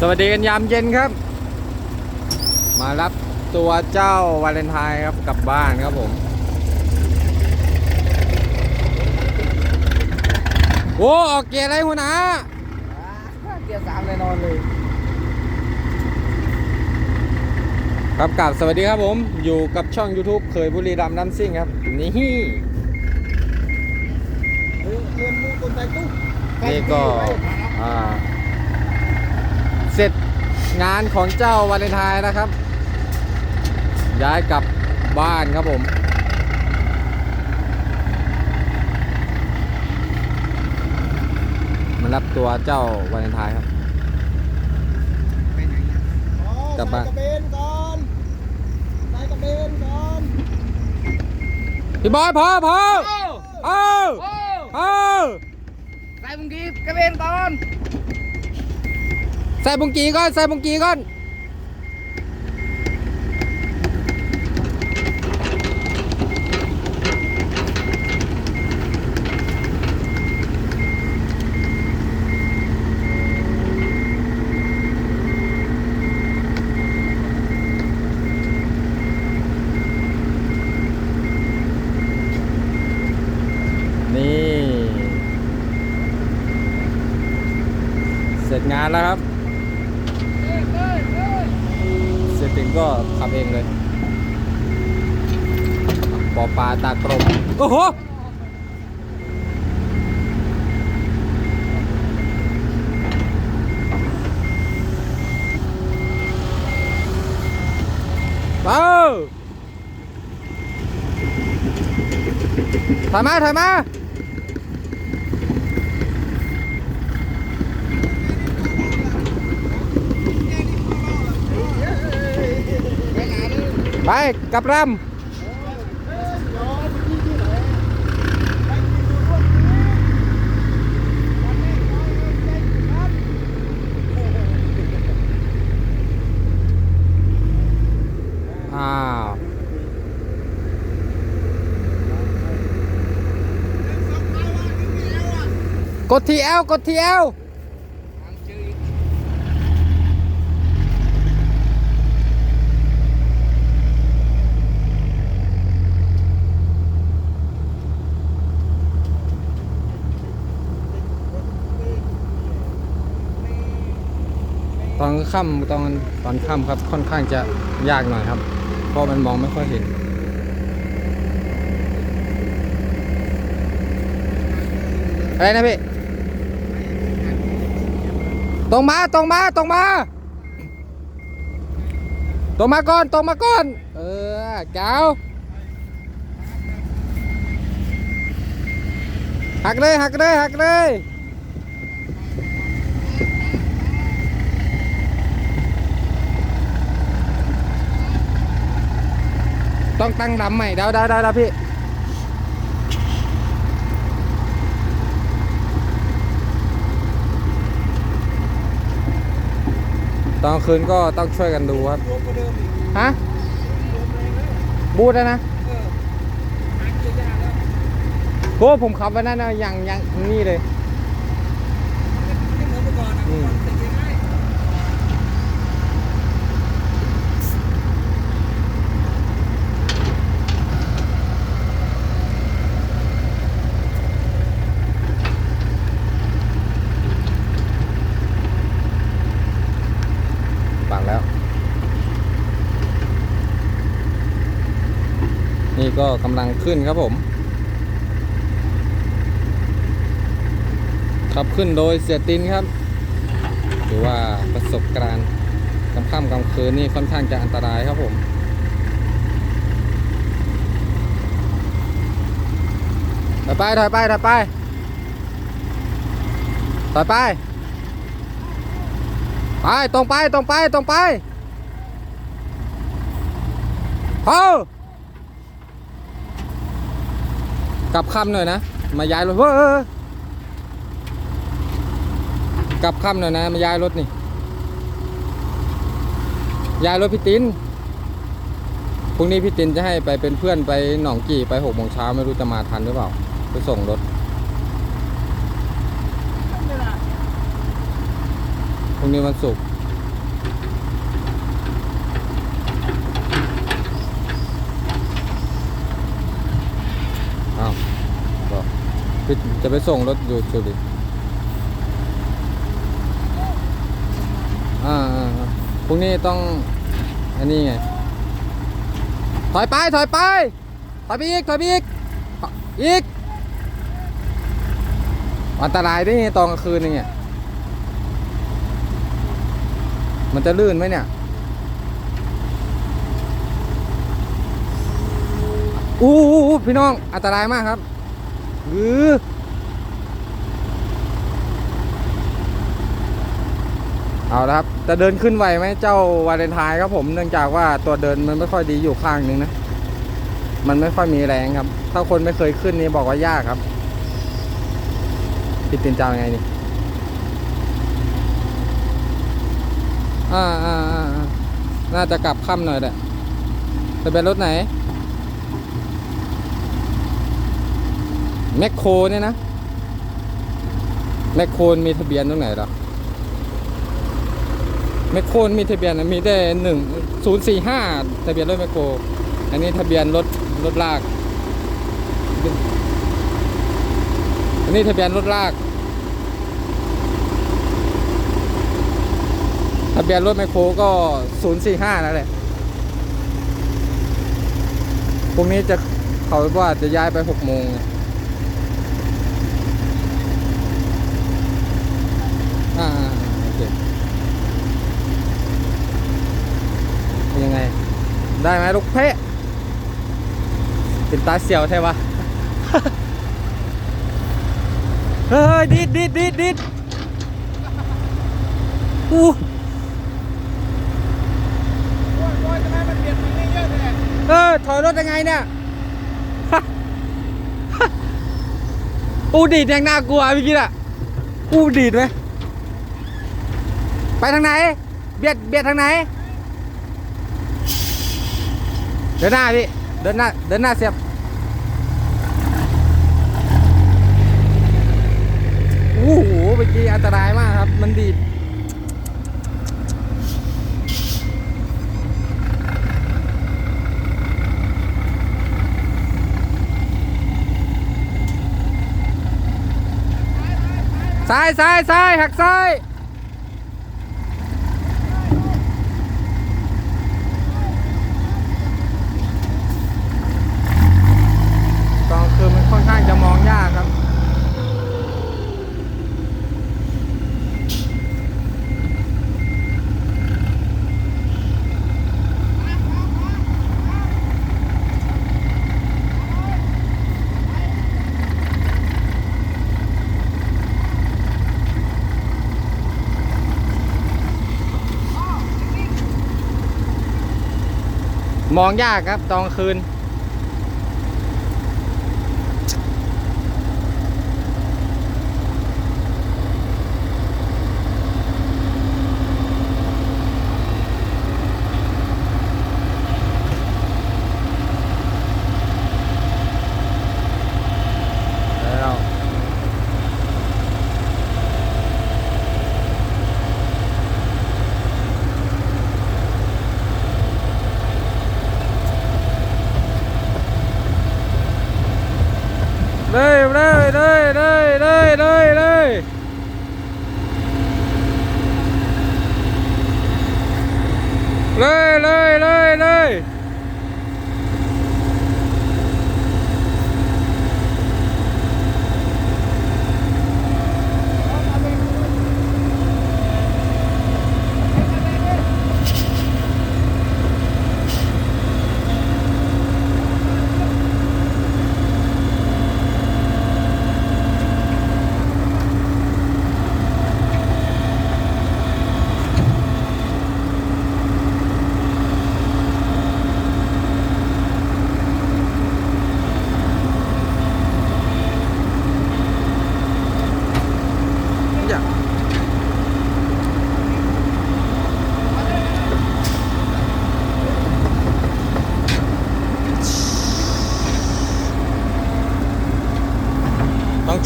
สวัสดีกันยามเย็นครับ มารับตัวเจ้าวาเลนไทน์ครับกลับบ้านครับผมโอ้ออกเกียร์อะไรหัวหน้าเกียร์สามแน่นอนเลย ครับกลับสวัสดีครับผม อยู่กับช่อง YouTube เคยบุรีรัมย์น้ำซิ่งครับ นี่เงินมูคนใจตู้นี่ก็อ่า เสร็จงานของเจ้าวาเลนไทน์นะครับ ย้ายกลับบ้านครับผมมารับตัวเจ้าวาเลนไทน์ครับ กลับบ้าน ใส่กระเบนก่อนใส่กระเบนก่อนพี่บอยพอพอโอ้เออโอ้เออใส่บุงกีกระเบนก่อน ใส่บุงกีก่อน ใส่บุงกีก่อนนี่เสร็จงานแล้วครับ เอ้ยเอ้ยเอ้ย เสร็จถึงก็ขับเองเลยปอปลาตากลมโอ้โหเออถอยมาถอยมา ไปไหนดิ ไปกลับรำอ้าวกดทีเอลกดทีเอล ทางชื่ออีก ต อนค่ำตอนตอนค่ำครับค่อนข้างจะยากหน่อยครับ เพราะมันมองไม่ค่อยเห็นอะไรนะพี่ ตรงมาตรงมาตรงมา ตรงมาก่อนตรงมาก่อน เออเจ้าหักเลยหักเลยหักเลย ต้องตั้งดำใหม่เดาเดาเดาเดาพี่ตอนคืนก็ต้องช่วยกันดูครับรวมกว่าเดิมอีกฮะรวมแรงแล้วบูดแล้วนะเออหาเกียร์ยากแล้วโอ้ผมขับไปนั่นนะยังยังนี่เลย ไม่เหมือนเมื่อก่อนนะเมื่อก่อนใส่เกียร์ง่าย ปังแล้ว นี่ ก็กำลังขึ้นครับผม ขับขึ้นโดยเสียตินครับถือว่าประสบการณ์กลางค่ำกลางคืนนี่ค่อนข้างจะอันตรายครับผมถอยไปถอยไปถอยไปถอยไป ไปตรงไปตรงไปตรงไปเฮ้ กลับคำหน่อยนะ มาย้ายรถเฮ้กลับคำหน่อยนะ มาย้ายรถนี่ ย้ายรถพี่ตินพรุ่งนี้พี่ตินจะให้ไปเป็นเพื่อนไปหนองกี่ไปหกโมงเช้าไม่รู้จะมาทันหรือเปล่า ไปส่งรถพรุ่งนี้วันศุกร์ พี่ จะไปส่งรถอยู่สุรินทร์อ่าพรุ่งนี้ต้อง อันนี้ไง ถอยไป ถอยไป ถอยไปอีก ถอยไปอีก อีก อันตรายด้วยไงตอนกลางคืนนี่ไงมันจะลื่นไหมเนี่ยอู้อู้อู้พี่น้อง อันตรายมากครับ หรือเอาละครับจะเดินขึ้นไหวไหมเจ้าวาเลนไทน์ครับผมเนื่องจากว่าตัวเดินมันไม่ค่อยดีอยู่ข้างนึงนะ มันไม่ค่อยมีแรงครับ ถ้าคนไม่เคยขึ้นนี่บอกว่ายากครับพี่ตินจายังไงนี่อ่าอ่าอ่าน่าจะกลับค่ำหน่อยแหละทะเบียนรถไหน แมคโครเนี่ยนะ แมคโครมีทะเบียนตรงไหนหรอแมคโครมีทะเบียนมีได้หนึ่งศูนย์สี่ห้าทะเบียนรถแมคโคร อันนี้ทะเบียนรถรถลาก อันนี้ทะเบียนรถลาก ทะเบียนรถแมคโครก็ศูนย์สี่ห้านั่นแหละพรุ่งนี้จะเขาว่าจะย้ายไปหกโมง อ่าๆโอเคเป็นยังไง ได้ไหมลูกเพะเป็นตาเสียวใช่ปะเฮ้ยดิดดิดดิดดิดอู้โอ้ยโอ้ยทำไมมันเปลี่ยนสีนี่เยอะเลยเออถอยรถยังไงเนี่ยอูดีดยังน่ากลัวเมื่อกี้อะอูดีดไหม ไปทางไหน เบียดเบียดทางไหน เดินหน้าพี่เดินหน้าเดินหน้าเสียบโอ้โหเมื่อกี้อันตรายมากครับ มันดีดซ้ายซ้ายซ้ายหักซ้าย ตอนคืนมันค่อนข้างจะมองยากครับ มองยากครับตอนคืน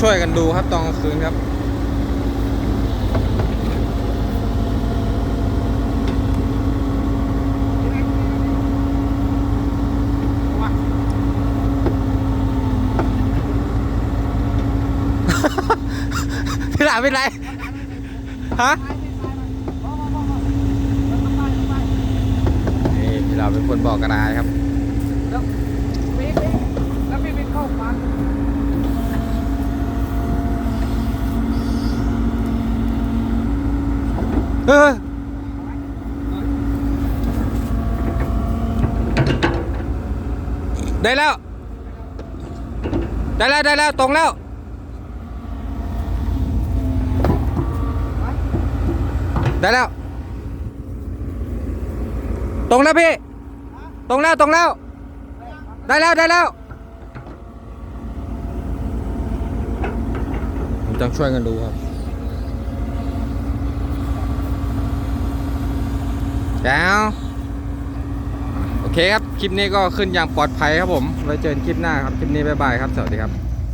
ช่วยกันดูครับตอนกลางคืนครับเเป็นไร ฮะนี่เราเป็นคนบอกกระดาษครับ แล้วปี๊ดปี๊ดแล้วพี่ไปเข้าฟัน เออได้แล้ว ได้แล้ว ได้แล้ว ตรงแล้ว ได้แล้ว ตรงแล้วพี่ ตรงแล้ว ตรงแล้ว ได้แล้ว ได้แล้วผมต้องช่วยกันดูครับ แล้วโอเคครับ คลิปนี้ก็ขึ้นอย่างปลอดภัยครับผม ไว้เจอกันคลิปหน้าครับ คลิปนี้บ๊ายบายครับ สวัสดีครับ